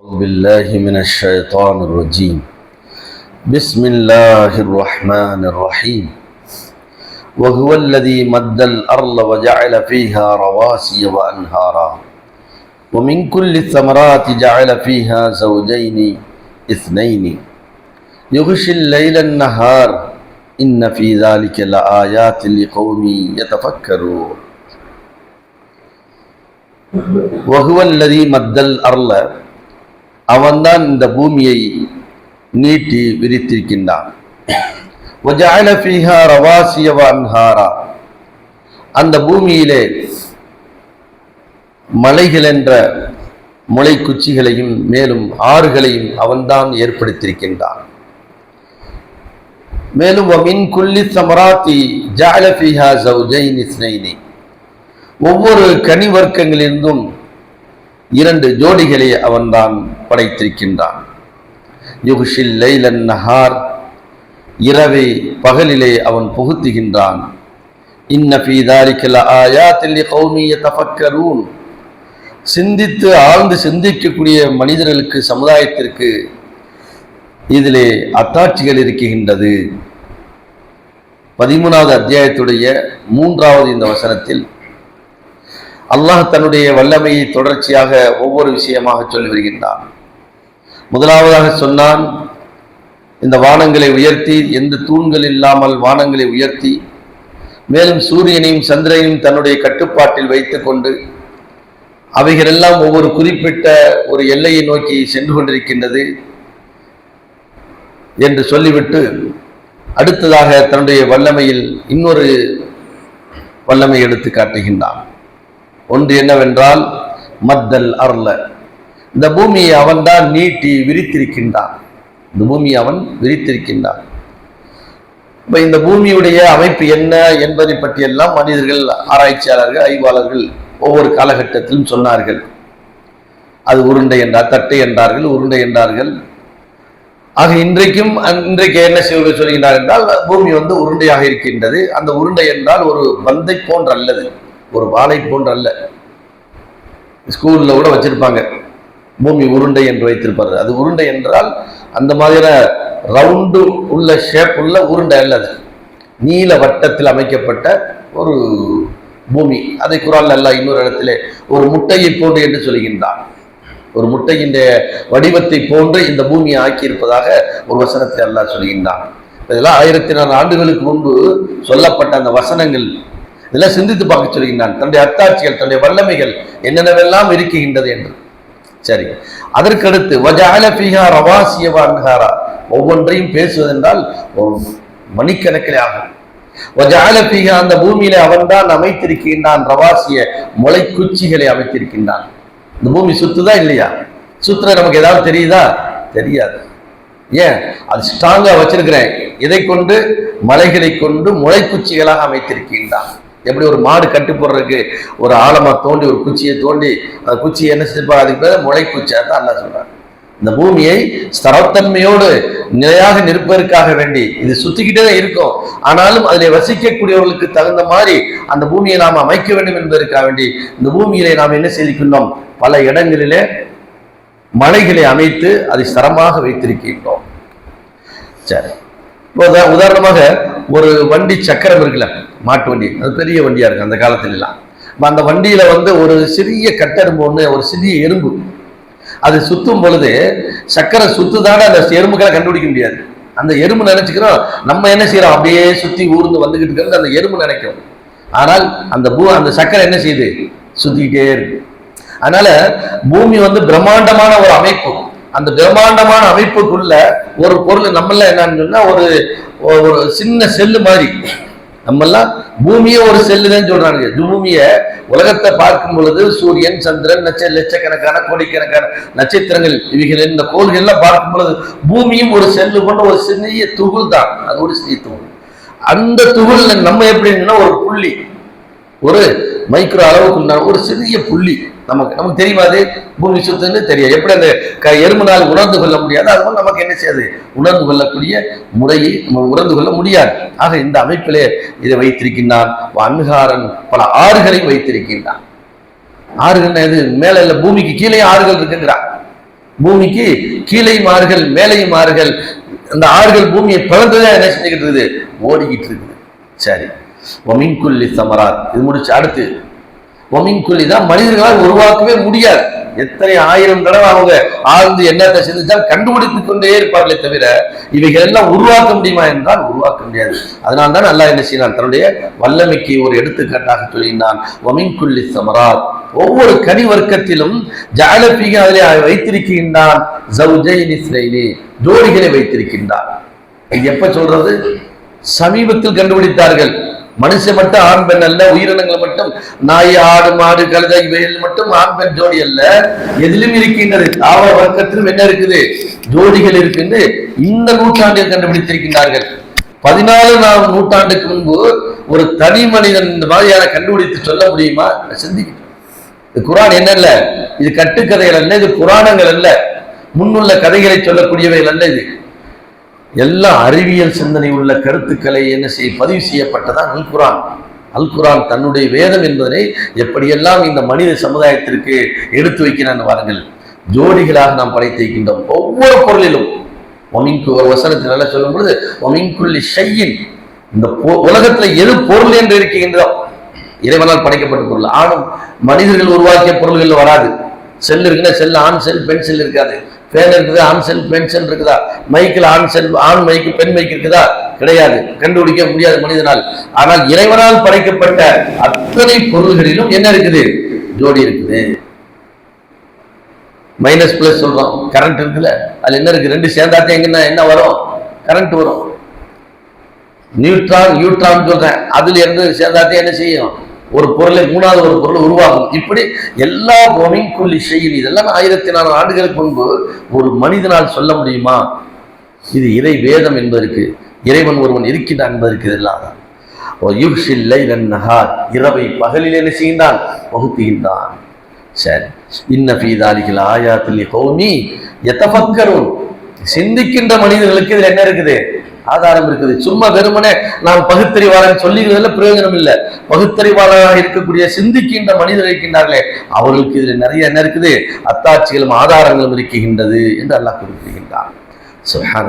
بالله من الشيطان الرجيم. بسم الله الرحمن الرحيم. وهو الذي مد الأرض وجعل فيها رواسي وأنهارا. ومن كل الثمرات جعل فيها زوجين اثنين. يغشي الليل النهار. إن في ذلك لآيات لقوم يتفكرون. وهو الذي مد الأرض அவன்தான் இந்த பூமியை நீட்டி விரித்திருக்கின்றான். அந்த பூமியிலே மலைகள் என்ற முளைக்குச்சிகளையும் மேலும் ஆறுகளையும் அவன்தான் ஏற்படுத்தியிருக்கின்றான். மேலும் மின் குள்ளி சமராத்தி ஜாலஃபிஹா சௌஜைனி ஸ்னைனி ஒவ்வொரு கனி வர்க்கங்களிலிருந்தும் இரண்டு ஜோடிகளை அவன்தான் படைத்திருக்கின்றான். யுகுஷில் லைலன் நஹார் இரவை பகலிலே அவன் புகுத்துகின்றான். இன்ன ஃபீ தாலிக லஆயாத்தின் லிகௌமி சிந்தித்து ஆழ்ந்து சிந்திக்கக்கூடிய மனிதர்களுக்கு சமுதாயத்திற்கு இதிலே அத்தாட்சிகள் இருக்கின்றது. பதிமூணாவது அத்தியாயத்துடைய மூன்றாவது இந்த வசனத்தில் அல்லாஹ் தன்னுடைய வல்லமையை தொடர்ச்சியாக ஒவ்வொரு விஷயமாக சொல்லி வருகின்றான். முதலாவதாக சொன்னான் இந்த வானங்களை உயர்த்தி எந்த தூண்கள் இல்லாமல் வானங்களை உயர்த்தி மேலும் சூரியனையும் சந்திரனையும் தன்னுடைய கட்டுப்பாட்டில் வைத்துக்கொண்டு அவைகளெல்லாம் ஒவ்வொரு குறிப்பிட்ட ஒரு எல்லையை நோக்கி சென்று கொண்டிருக்கின்றது என்று சொல்லிவிட்டு அடுத்ததாக தன்னுடைய வல்லமையில் இன்னொரு வல்லமை எடுத்து காட்டுகின்றான். ஒன்று என்னவென்றால் மத்தல் அருள. இந்த பூமியை அவன்தான் நீட்டி விரித்திருக்கின்றான். இந்த பூமியை அவன் விரித்திருக்கின்றான். இப்போ இந்த பூமியுடைய அமைப்பு என்ன என்பதை பற்றியெல்லாம் மனிதர்கள் ஆராய்ச்சியாளர்கள் ஆய்வாளர்கள் ஒவ்வொரு காலகட்டத்திலும் சொன்னார்கள். அது உருண்டை என்றார் தட்டை என்றார்கள் உருண்டை என்றார்கள். ஆக இன்றைக்கும் இன்றைக்கு என்ன செய்வது சொல்கிறார் என்றால் பூமி வந்து உருண்டையாக இருக்கின்றது. அந்த உருண்டை என்றால் ஒரு பந்தை போன்றல்லது. ஒரு வாழை போன்ற அல்ல. ஸ்கூலில் கூட வச்சிருப்பாங்க. பூமி உருண்டை என்று வைத்திருப்பார் அது உருண்டை என்றால் அந்த மாதிரியான ரவுண்டு உள்ள ஷேப் உள்ள உருண்டை அல்ல அது. நீல வட்டத்தில் அமைக்கப்பட்ட ஒரு பூமி. அதை குரால் அல்ல இன்னொரு இடத்திலே ஒரு முட்டையை போன்று என்று சொல்கின்றான். ஒரு முட்டையின் வடிவத்தை போன்று இந்த பூமியை ஆக்கியிருப்பதாக ஒரு வசனத்தை அல்லாஹ் சொல்கின்றான். இதெல்லாம் ஆயிரத்தி நாலு ஆண்டுகளுக்கு முன்பு சொல்லப்பட்ட அந்த வசனங்கள். இதெல்லாம் சிந்தித்து பார்க்க சொல்கின்றான். தன்னுடைய அத்தாட்சிகள் தன்னுடைய வல்லமைகள் என்னென்னவெல்லாம் இருக்கின்றது என்று. சரி. அதற்கடுத்து வஜால பிஹா ரவாசிய அன்ஹாரா. ஒவ்வொன்றையும் பேசுவதென்றால் மணிக்கணக்கில் ஆகும். வஜால பிஹா அந்த பூமியில அவன்தான் அமைத்திருக்கின்றான் ரவாசிய முளை குச்சிகளை அமைத்திருக்கின்றான். இந்த பூமி சுத்துதா இல்லையா? சுத்துற நமக்கு ஏதாவது தெரியுதா? தெரியாது. ஏன்? அது ஸ்ட்ராங்கா வச்சிருக்கிறேன். இதை கொண்டு மலைகளை கொண்டு முளைக்குச்சிகளாக அமைத்திருக்கின்றான். எப்படி ஒரு மாடு கட்டு போடுறதுக்கு ஒரு ஆழமா தோண்டி ஒரு குச்சியை தோண்டி அந்த குச்சியை என்ன செய்வாங்க அதுக்கு பேர் முளைக்குச்சியாக தான் அல்லா சொல்றாங்க இந்த பூமியை ஸ்தரத்தன்மையோடு நிலையாக நிற்பதற்காக வேண்டி இது சுத்திக்கிட்டே தான் இருக்கும். ஆனாலும் அதில் வசிக்கக்கூடியவர்களுக்கு தகுந்த மாதிரி அந்த பூமியை நாம் அமைக்க வேண்டும் என்பதற்காக வேண்டி இந்த பூமியிலே நாம் என்ன செய்திருக்கின்றோம்? பல இடங்களிலே மலைகளை அமைத்து அதை ஸ்தரமாக வைத்திருக்கின்றோம். சரி. உதாரணமாக ஒரு வண்டி சக்கரம் இருக்குல்ல மாட்டு வண்டி அது பெரிய வண்டியாக இருக்கு அந்த காலத்துல எல்லாம் அந்த வண்டியில் வந்து ஒரு சிறிய கட்டெரும்பு ஒன்று ஒரு சிறிய எறும்பு. அது சுற்றும் பொழுது சக்கரை சுத்துதான அந்த எறும்புகளை கண்டுபிடிக்க முடியாது. அந்த எறும்பு நினைச்சுக்கிறோம் நம்ம என்ன செய்கிறோம் அப்படியே சுற்றி ஊர்ந்து வந்துக்கிட்டு இருக்கிறது அந்த எறும்பு நினைக்கும். ஆனால் அந்த பூ அந்த சக்கரை என்ன செய்யுது? சுற்றிக்கிட்டே இருக்கு. அதனால பூமி வந்து பிரம்மாண்டமான ஒரு அமைப்பு. அந்த பிரம்மாண்டமான அமைப்புக்குள்ள ஒரு பொருள் நம்மள என்னன்னு சொன்னா ஒரு ஒரு சின்ன செல்லு மாதிரி. நம்மெல்லாம் பூமியே ஒரு செல்லுதான் சொல்றாங்க பூமியை உலகத்தை பார்க்கும் பொழுது சூரியன் சந்திரன் நட்ச லட்சக்கணக்கான கோடிக்கணக்கான நட்சத்திரங்கள் இவைகள் இந்த கோள்கள்லாம் பார்க்கும் பொழுது பூமியும் ஒரு செல்லு கொண்ட ஒரு சிறிய துகள் தான் அது ஒரு சிறிய துகள். அந்த துகள்ல நம்ம எப்படின்னா ஒரு புள்ளி ஒரு மைக்ரோ அளவுக்கு உண்டான ஒரு சிறிய புள்ளி. நமக்கு நமக்கு தெரியுமா அது பூமி சுத்துன்னு தெரியும் எப்படி அந்த க எறும்புனால் உணர்ந்து கொள்ள முடியாது? அது போல் நமக்கு என்ன செய்யாது? உணர்ந்து கொள்ளக்கூடிய முறையை நம்ம உணர்ந்து கொள்ள முடியாது. ஆக இந்த அமைப்பிலே இதை வைத்திருக்கின்றான் அன்காரன் பல ஆறுகளையும் வைத்திருக்கின்றான். ஆறுகள் இது மேலே இல்லை பூமிக்கு கீழே ஆறுகள் இருக்குங்கிறான். பூமிக்கு கீழே மாறுகள் மேலே மாறுகள் அந்த ஆறுகள் பூமியை பிளந்துதான் என்ன செஞ்சுக்கிட்டு இருக்குது? ஓடிக்கிட்டு இருக்குது. சரி. ஒமின்குல்லி சமராத். இது முடிச்சு அடுத்து. ஒமின்குல்லி தான் மனிதர்களால் உருவாக்கவே முடியாது. எத்தனை ஆயிரம் தடவை அவங்க ஆழ்ந்து என்னத்தை செஞ்சால் கண்டுபிடித்துக் கொண்டே இருப்பார்களே தவிர இவைகள் எல்லாம் உருவாக்க முடியுமா என்றால் உருவாக்க முடியாது. அதனால தான் நல்லா என்ன செய்யலாம் தன்னுடைய வல்லமைக்கு ஒரு எடுத்துக்காட்டாக சொல்லினான் ஒமின்குல்லி சமராத். ஒவ்வொரு கனி வர்க்கத்திலும் ஜாலபிக அதிலே வைத்திருக்கின்றான். ஜவுஜைனி ஜோடிகளை வைத்திருக்கின்றான். இது எப்ப சொல்றது? சமீபத்தில் கண்டுபிடித்தார்கள். மனுஷன் மட்டும் ஆண் பெண் அல்ல உயிரினங்கள் மட்டும். நாய் ஆடு மாடு கழுதை இவைகள் மட்டும் ஆண் பெண் ஜோடி அல்ல. எதிலும் இருக்கின்றது. தாவர வர்க்கத்திலும் என்ன இருக்குது? ஜோடிகள் இருக்குன்னு இந்த நூற்றாண்டில் கண்டுபிடித்திருக்கின்றார்கள். பதினாலு நாலு நூற்றாண்டுக்கு முன்பு ஒரு தனி மனிதன் இந்த மாதிரியான கண்டுபிடித்து சொல்ல முடியுமா? சிந்திக்க இது குரான் என்னல்ல இது கட்டுக்கதைகள் அல்ல இது புராணங்கள் அல்ல. முன்னுள்ள கதைகளை சொல்லக்கூடியவைகள் அல்ல இது. எல்லா அறிவியல் சிந்தனை உள்ள கருத்துக்களை என்ன செய்ய பதிவு செய்யப்பட்டதான் அல் குரான் அல் குரான் தன்னுடைய வேதம் என்பதனை எப்படியெல்லாம் இந்த மனித சமுதாயத்திற்கு எடுத்து வைக்கிறான் வாருங்கள் ஜோடிகளாக நாம் படைத்திருக்கின்றோம் ஒவ்வொரு பொருளிலும் ஒமிங்கு ஒரு வசனத்தில் நல்லா சொல்லும் பொழுது ஒமிங்குள்ளி ஷையின். இந்த பொ- எது பொருள் என்று இருக்கின்றதோ இறைவனால் படைக்கப்பட்ட பொருள். ஆணும் மனிதர்கள் உருவாக்கிய பொருள்கள் வராது. செல் இருக்குன்னா செல் ஆண் செல் பெண் செல் இருக்காது. ஃபேன் இருக்குது ஆன் செல் பெண் செல் இருக்குதா? மைக்கில் ஆண் செல் ஆண் மைக்கு பெண் மைக்கு இருக்குதா? கிடையாது. கண்டுபிடிக்க முடியாது மனிதனால். ஆனால் இறைவனால் படைக்கப்பட்ட அத்தனை பொருள்களிலும் என்ன இருக்குது? ஜோடி இருக்குது. மைனஸ் பிளஸ் சொல்றோம். கரண்ட் இருக்குல்ல? அதுல என்ன இருக்கு? ரெண்டு சேர்ந்தாத்தே எங்கன்னா என்ன வரும்? கரண்ட் வரும். நியூட்ரான் நியூட்ரான் சொல்றேன். அதுல இருந்து சேர்ந்தாத்தே என்ன செய்யும்? ஒரு பொருளை மூணாவது ஒரு பொருள் உருவாகும் இப்படி எல்லா பொமிங்குள்ளி செய்யும் இதெல்லாம் ஆயிரத்தி நாலு ஆண்டுகளுக்கு முன்பு ஒரு மனிதனால் சொல்ல முடியுமா? இது இறை வேதம் என்பதற்கு இறைவன் ஒருவன் இருக்கின்றான் என்பதற்கு இதெல்லாம் யுக்ஷில்லை நன்னஹார் இரவை பகலில் என்ன செய்கின்றான்? வகுத்துகின்றான். சரி. இன்ன ஃபீதாலிகள் ஆயாத்தில் கோமி எத்தபக்கரும் சிந்திக்கின்ற மனிதர்களுக்கு இதுல என்ன இருக்குது? ஆதாரம் இருக்குது. சும்மா வெறுமனே நாம் பகுத்தறிவாளன் சொல்லிக்கிறதுல பிரயோஜனம் இல்லை. பகுத்தறிவாளராக இருக்கக்கூடிய சிந்திக்கின்ற மனிதர் இருக்கின்றார்களே அவர்களுக்கு இதுல நிறைய என்ன இருக்குது? அத்தாட்சிகளும் ஆதாரங்களும் இருக்கின்றது என்று அல்லாஹ் குறிப்பிடுகின்றார் சுப்ஹானக